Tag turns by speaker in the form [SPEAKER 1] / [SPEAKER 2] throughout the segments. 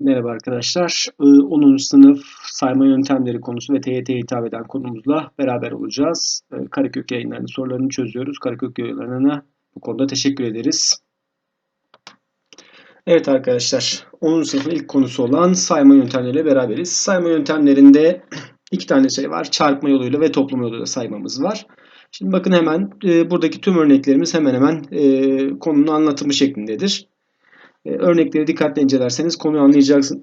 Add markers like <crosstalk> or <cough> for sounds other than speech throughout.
[SPEAKER 1] Merhaba arkadaşlar. Ee, 10. sınıf sayma yöntemleri konusu ve TYT'ye hitap eden konumuzla beraber olacağız. Ee, Karekök yayınlarının sorularını çözüyoruz. Karekök yayınlarına bu konuda teşekkür ederiz. Evet arkadaşlar, 10. sınıfın ilk konusu olan sayma yöntemleriyle beraberiz. Sayma yöntemlerinde <clears throat> iki tane şey var. Çarpma yoluyla ve toplama yoluyla saymamız var. Şimdi bakın hemen e, buradaki tüm örneklerimiz hemen hemen e, konunun anlatımı şeklindedir. E, örnekleri dikkatle incelerseniz konuyu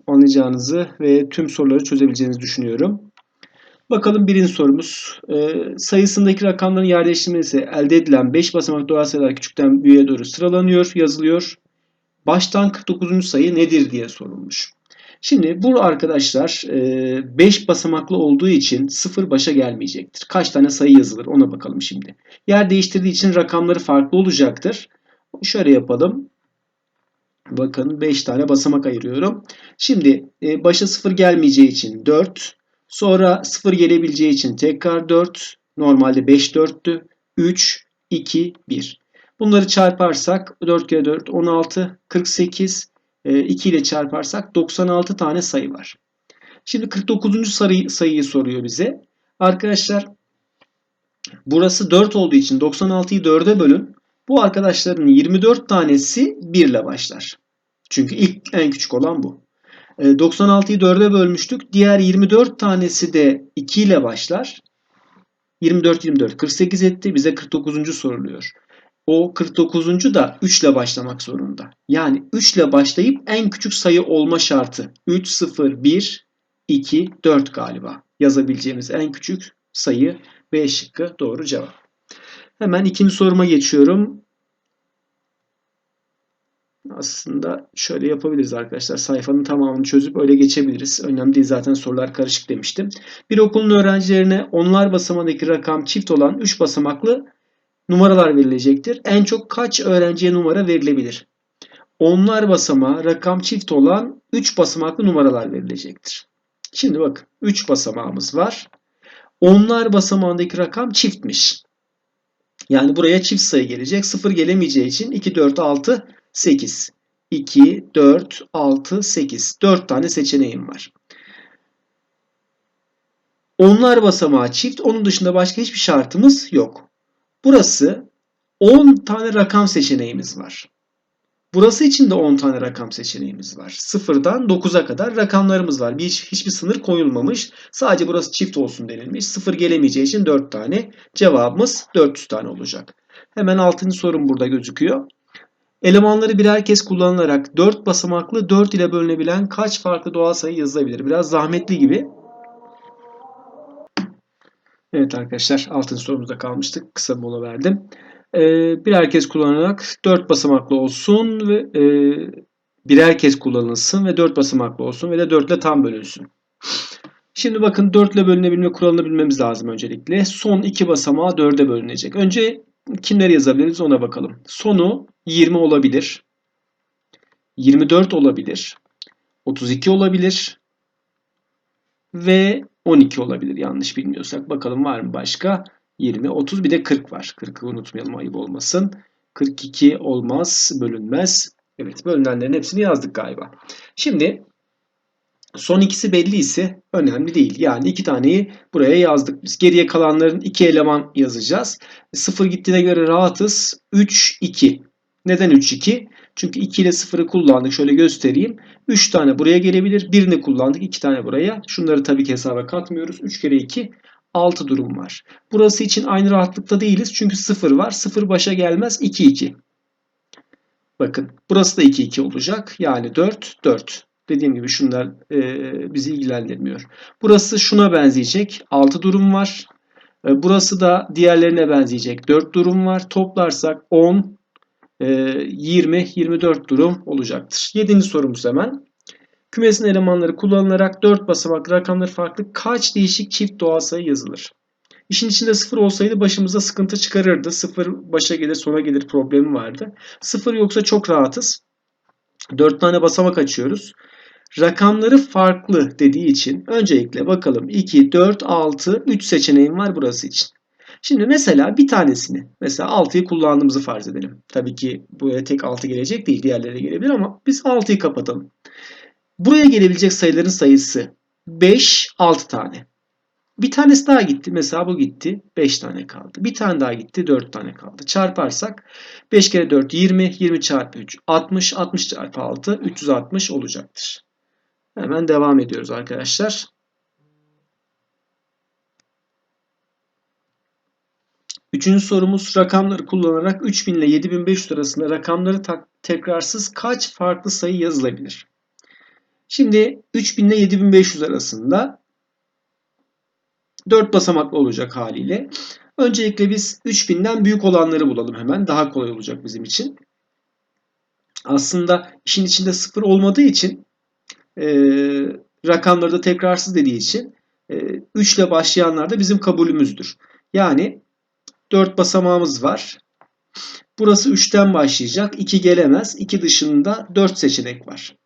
[SPEAKER 1] anlayacağınızı ve tüm soruları çözebileceğinizi düşünüyorum. Bakalım birinci sorumuz. E, sayısındaki rakamların yer değiştirmesi elde edilen 5 basamak doğal sayılar küçükten büyüğe doğru sıralanıyor, yazılıyor. Baştan 49. sayı nedir diye sorulmuş. Şimdi bu arkadaşlar 5 basamaklı olduğu için 0 başa gelmeyecektir. Kaç tane sayı yazılır ona bakalım şimdi. Yer değiştirdiği için rakamları farklı olacaktır. Şöyle yapalım. Bakın 5 tane basamak ayırıyorum. Şimdi e, başa 0 gelmeyeceği için 4. Sonra 0 gelebileceği için tekrar 4. Normalde 5 4'tü. 3, 2, 1. Bunları çarparsak 4 kere 4 16, 48. 2 ile çarparsak 96 tane sayı var. Şimdi 49. sayı, sayıyı soruyor bize. Arkadaşlar burası 4 olduğu için 96'yı 4'e bölün. Bu arkadaşların 24 tanesi 1 ile başlar. Çünkü ilk en küçük olan bu. 96'yı 4'e bölmüştük. Diğer 24 tanesi de 2 ile başlar. 24 24 48 etti. Bize 49. soruluyor. O 49. da 3 ile başlamak zorunda. Yani 3 ile başlayıp en küçük sayı olma şartı. 3 0 1 2 4 galiba. Yazabileceğimiz en küçük sayı B şıkkı doğru cevap. Hemen ikinci soruma geçiyorum. Aslında şöyle yapabiliriz arkadaşlar. Sayfanın tamamını çözüp öyle geçebiliriz. Önemli değil zaten sorular karışık demiştim. Bir okulun öğrencilerine onlar basamağındaki rakam çift olan 3 basamaklı numaralar verilecektir. En çok kaç öğrenciye numara verilebilir? Onlar basamağı rakam çift olan 3 basamaklı numaralar verilecektir. Şimdi bakın 3 basamağımız var. Onlar basamağındaki rakam çiftmiş. Yani buraya çift sayı gelecek. 0 gelemeyeceği için 2, 4, 6, 8. 2, 4, 6, 8. 4 tane seçeneğim var. Onlar basamağı çift. Onun dışında başka hiçbir şartımız yok. Burası 10 tane rakam seçeneğimiz var. Burası için de 10 tane rakam seçeneğimiz var. 0'dan 9'a kadar rakamlarımız var. Bir, hiçbir sınır koyulmamış. Sadece burası çift olsun denilmiş. 0 gelemeyeceği için 4 tane. Cevabımız 400 tane olacak. Hemen 6. sorum burada gözüküyor. Elemanları birer kez kullanılarak 4 basamaklı 4 ile bölünebilen kaç farklı doğal sayı yazılabilir? Biraz zahmetli gibi. Evet arkadaşlar 6. sorumuzda kalmıştık. Kısa mola verdim. Ee, birer kez kullanarak 4 basamaklı olsun ve e, birer kez kullanılsın ve 4 basamaklı olsun ve de 4 ile tam bölünsün. Şimdi bakın 4 ile bölünebilme kuralını bilmemiz lazım öncelikle. Son 2 basamağı 4'e bölünecek. Önce kimleri yazabiliriz ona bakalım. Sonu 20 olabilir. 24 olabilir. 32 olabilir. Ve 12 olabilir yanlış bilmiyorsak. Bakalım var mı başka? 20, 30 bir de 40 var. 40'ı unutmayalım ayıp olmasın. 42 olmaz, bölünmez. Evet bölünenlerin hepsini yazdık galiba. Şimdi son ikisi belli ise önemli değil. Yani iki taneyi buraya yazdık biz. Geriye kalanların iki eleman yazacağız. 0 gittiğine göre rahatız. 3, 2. Neden 3, 2? Çünkü 2 ile 0'ı kullandık. Şöyle göstereyim. 3 tane buraya gelebilir. Birini kullandık. 2 tane buraya. Şunları tabii ki hesaba katmıyoruz. 3 kere 2 6 durum var. Burası için aynı rahatlıkta değiliz. Çünkü 0 var. 0 başa gelmez. 2 2. Bakın burası da 2 2 olacak. Yani 4 4. Dediğim gibi şunlar e, bizi ilgilendirmiyor. Burası şuna benzeyecek. 6 durum var. E, burası da diğerlerine benzeyecek. 4 durum var. Toplarsak 10, 20, 24 durum olacaktır. 7. sorumuz hemen. Kümesin elemanları kullanılarak 4 basamaklı rakamları farklı kaç değişik çift doğal sayı yazılır? İşin içinde 0 olsaydı başımıza sıkıntı çıkarırdı. 0 başa gelir sona gelir problemi vardı. 0 yoksa çok rahatız. 4 tane basamak açıyoruz. Rakamları farklı dediği için öncelikle bakalım 2, 4, 6, 3 seçeneğim var burası için. Şimdi mesela bir tanesini mesela 6'yı kullandığımızı farz edelim. Tabii ki buraya tek 6 gelecek değil diğerleri gelebilir ama biz 6'yı kapatalım. Buraya gelebilecek sayıların sayısı 5, 6 tane. Bir tanesi daha gitti. Mesela bu gitti. 5 tane kaldı. Bir tane daha gitti. 4 tane kaldı. Çarparsak 5 kere 4 20. 20 çarpı 3 60. 60 çarpı 6 360 olacaktır. Hemen devam ediyoruz arkadaşlar. Üçüncü sorumuz rakamları kullanarak 3000 ile 7500 arasında rakamları tekrarsız kaç farklı sayı yazılabilir? Şimdi 3000 ile 7500 arasında 4 basamaklı olacak haliyle. Öncelikle biz 3000'den büyük olanları bulalım hemen. Daha kolay olacak bizim için. Aslında işin içinde sıfır olmadığı için e, rakamları da tekrarsız dediği için e, 3 ile başlayanlar da bizim kabulümüzdür. Yani 4 basamağımız var. Burası 3'ten başlayacak. 2 gelemez. 2 dışında 4 seçenek var.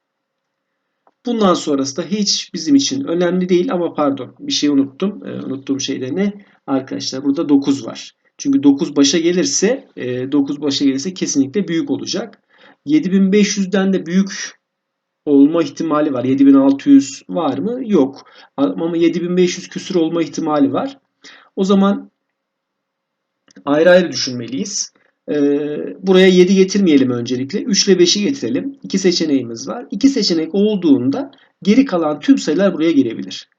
[SPEAKER 1] Bundan sonrası da hiç bizim için önemli değil ama pardon bir şey unuttum. E, unuttuğum şey ne? Arkadaşlar burada 9 var. Çünkü 9 başa gelirse e, 9 başa gelirse kesinlikle büyük olacak. 7500'den de büyük olma ihtimali var. 7600 var mı? Yok. Ama 7500 küsur olma ihtimali var. O zaman ayrı ayrı düşünmeliyiz. Ee, buraya 7 getirmeyelim öncelikle. 3 ile 5'i getirelim. 2 seçeneğimiz var. 2 seçenek olduğunda geri kalan tüm sayılar buraya gelebilir.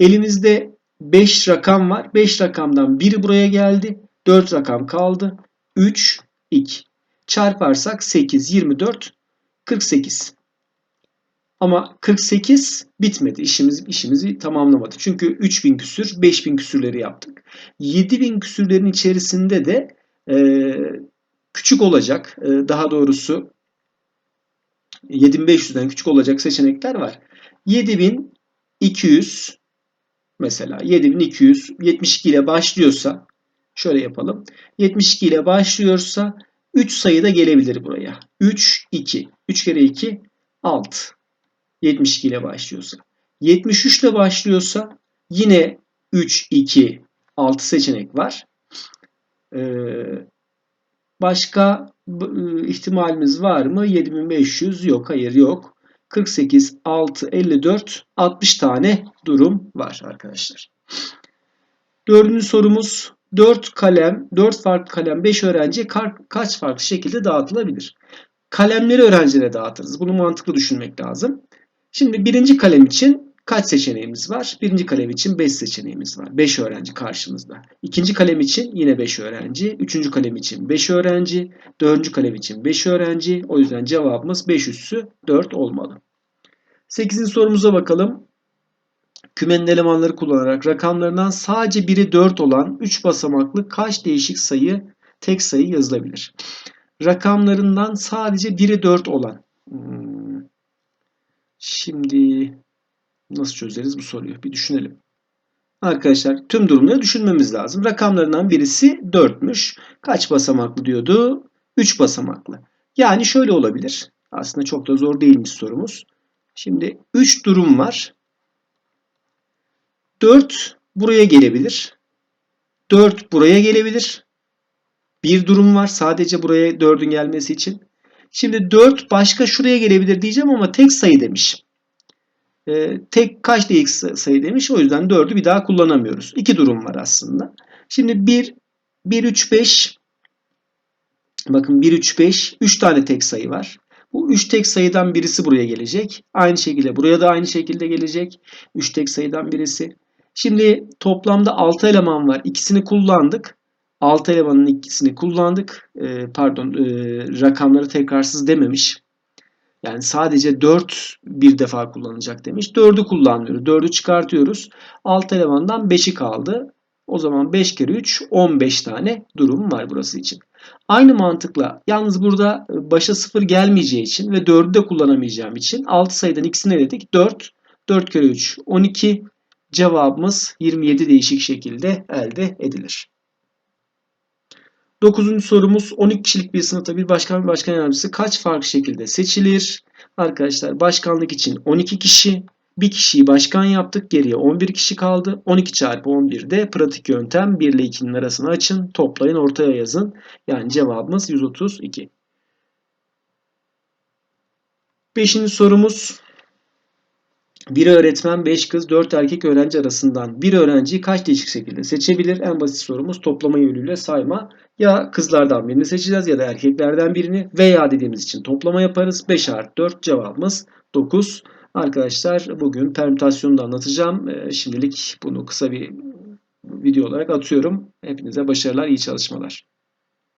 [SPEAKER 1] Elimizde 5 rakam var. 5 rakamdan biri buraya geldi. 4 rakam kaldı. 3, 2. Çarparsak 8, 24, 48. Ama 48 bitmedi. İşimiz, işimizi tamamlamadı. Çünkü 3000 küsür, 5000 küsürleri yaptık. 7000 küsürlerin içerisinde de e, küçük olacak, e, daha doğrusu 7500'den küçük olacak seçenekler var. 7200 mesela 7200 72 ile başlıyorsa şöyle yapalım. 72 ile başlıyorsa 3 sayı da gelebilir buraya. 3 2. 3 kere 2 6. 72 ile başlıyorsa. 73 ile başlıyorsa yine 3 2 6 seçenek var. Ee, başka e, ihtimalimiz var mı? 7500 yok. Hayır yok. 48, 6, 54, 60 tane durum var arkadaşlar. Dördüncü sorumuz 4 kalem, 4 farklı kalem 5 öğrenciye kaç farklı şekilde dağıtılabilir? Kalemleri öğrencilere dağıtırız. Bunu mantıklı düşünmek lazım. Şimdi birinci kalem için kaç seçeneğimiz var? Birinci kalem için 5 seçeneğimiz var. 5 öğrenci karşımızda. İkinci kalem için yine 5 öğrenci. Üçüncü kalem için 5 öğrenci. Dördüncü kalem için 5 öğrenci. O yüzden cevabımız 5 üssü 4 olmalı. Sekizinci sorumuza bakalım. Kümenin elemanları kullanarak rakamlarından sadece biri 4 olan 3 basamaklı kaç değişik sayı tek sayı yazılabilir? Rakamlarından sadece biri 4 olan. Hmm. Şimdi Nasıl çözeriz bu soruyu? Bir düşünelim. Arkadaşlar tüm durumları düşünmemiz lazım. Rakamlarından birisi 4'müş. Kaç basamaklı diyordu? 3 basamaklı. Yani şöyle olabilir. Aslında çok da zor değilmiş sorumuz. Şimdi 3 durum var. 4 buraya gelebilir. 4 buraya gelebilir. Bir durum var sadece buraya 4'ün gelmesi için. Şimdi 4 başka şuraya gelebilir diyeceğim ama tek sayı demiş e, tek kaç dx sayı demiş. O yüzden 4'ü bir daha kullanamıyoruz. İki durum var aslında. Şimdi 1, 1, 3, 5 bakın 1, 3, 5 3 tane tek sayı var. Bu 3 tek sayıdan birisi buraya gelecek. Aynı şekilde buraya da aynı şekilde gelecek. 3 tek sayıdan birisi. Şimdi toplamda 6 eleman var. İkisini kullandık. 6 elemanın ikisini kullandık. Ee, pardon e, rakamları tekrarsız dememiş. Yani sadece 4 bir defa kullanılacak demiş. 4'ü kullanmıyoruz. 4'ü çıkartıyoruz. Alt elemandan 5'i kaldı. O zaman 5 kere 3 15 tane durum var burası için. Aynı mantıkla yalnız burada başa 0 gelmeyeceği için ve 4'ü de kullanamayacağım için 6 sayıdan ikisini dedik. 4. 4 kere 3 12. Cevabımız 27 değişik şekilde elde edilir. Dokuzuncu sorumuz 12 kişilik bir sınıfta bir başkan ve başkan yardımcısı kaç farklı şekilde seçilir? Arkadaşlar başkanlık için 12 kişi, bir kişiyi başkan yaptık. Geriye 11 kişi kaldı. 12 çarpı 11'de pratik yöntem 1 ile 2'nin arasını açın. Toplayın ortaya yazın. Yani cevabımız 132. Beşinci sorumuz Bir öğretmen 5 kız 4 erkek öğrenci arasından bir öğrenciyi kaç değişik şekilde seçebilir? En basit sorumuz toplama yoluyla sayma. Ya kızlardan birini seçeceğiz ya da erkeklerden birini veya dediğimiz için toplama yaparız. 5 artı 4 cevabımız 9. Arkadaşlar bugün permütasyonu da anlatacağım. Ee, Şimdilik bunu kısa bir video olarak atıyorum. Hepinize başarılar, iyi çalışmalar.